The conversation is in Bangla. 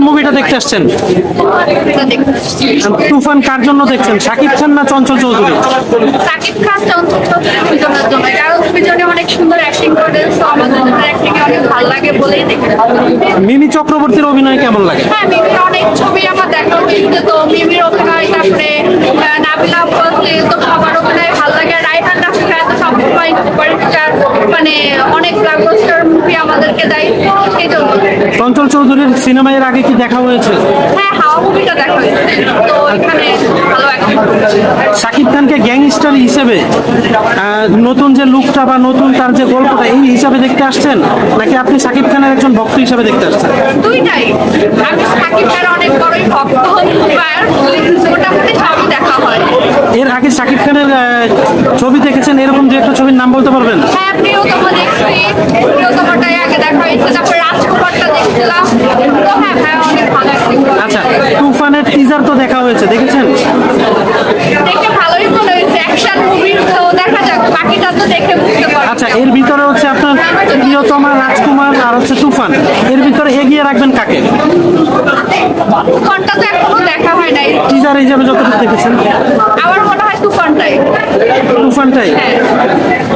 মুভিটা দেখতে আসছেন? তুফান কার জন্য দেখছেন? সাকিব খান না চঞ্চল চৌধুরী? সাকিব খান চঞ্চল চৌধুরী কারণ দুজনে অনেক সুন্দর অ্যাক্টিং করে আমাদের দুজনের অ্যাক্টিং অনেক ভালো লাগে বলেই দেখে মিমি চক্রবর্তীর অভিনয় কেমন লাগে? হ্যাঁ মিমির অনেক ছবি আমার দেখা হয়েছে তো মিমির অভিনয় তারপরে নাবিলা তো সবার অভিনয় ভালো লাগে রাইহান রাফি খান তো সবসময় সুপারস্টার মানে অনেক ব্লকবাস্টার মুভি আমাদেরকে দেয় সেই জন্য। চঞ্চল চৌধুরীর সিনেমা এর আগে কি দেখা হয়েছে? হ্যাঁ হাওয়া মুভিটা দেখা হয়েছে। তো এখানে ভালো অ্যাক্টিং শাকিব খানকে গ্যাংস্টার হিসেবে নতুন যে লুকটা বা নতুন তার যে গল্পটা এই হিসাবে দেখতে আসছেন? নাকি আপনি শাকিব খানের একজন ভক্ত হিসাবে দেখতে আসছেন? দুইটাই। আমি সাকিব খানের অনেক বড়ই ভক্ত আর মোটামুটি সবই দেখা হয় এর আগে শাকিব খানের ছবি দেখেছেন? এরকম যে একটা ছবির নাম বলতে পারবেন? হ্যাঁ প্রিয়তম দেখছি। প্রিয়তমটাই আগে দেখা হয়েছে। তারপর রাজকুমারটা দেখছিলাম। তো হ্যাঁ হ্যাঁ অনেক ভালো আচ্ছা তুফানের টিজার তো দেখা হয়েছে দেখেছেন? দেখে ভালোই মনে হয়েছে। অ্যাকশন মুভি তো দেখা যাক। বাকিটা তো দেখে বুঝতে পারব। আচ্ছা এর ভিতরে হচ্ছে আপনার প্রিয়তমা রাজকুমার আর হচ্ছে তুফান। এর ভিতরে এগিয়ে রাখবেন কাকে? তুফানটা তো এখনও দেখা হয় নাই। টিজার হিসাবে যতটুকু দেখেছেন? তুফানটাই। তুফানটাই? হ্যাঁ।